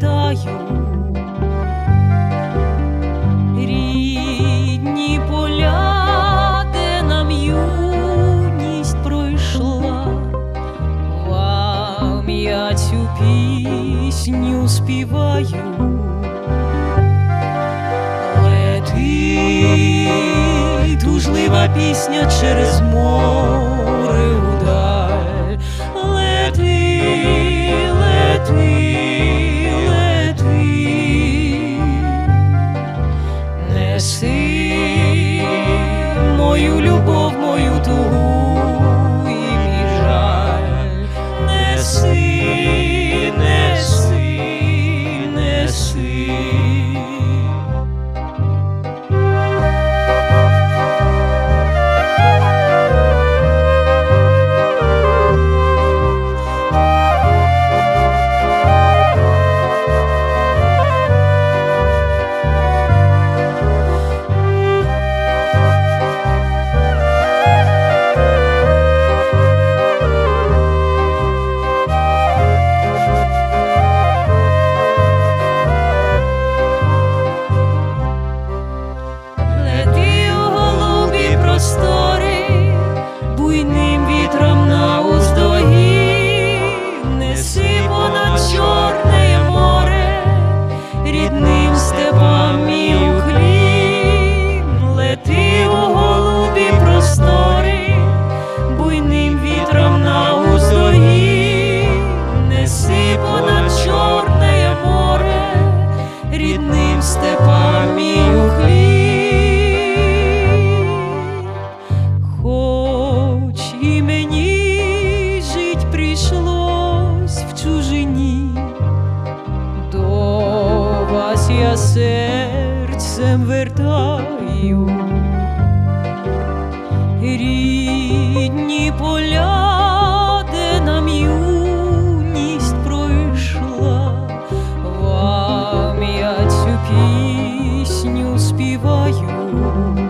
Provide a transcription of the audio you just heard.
повертаю рідні поля, де нам пройшла, вам пісню співаю, лети тужлива пісня через мов. мою любов, мою тугу. я серцем вертаю рідні поля, де нам юність пройшла, вам я цю пісню співаю.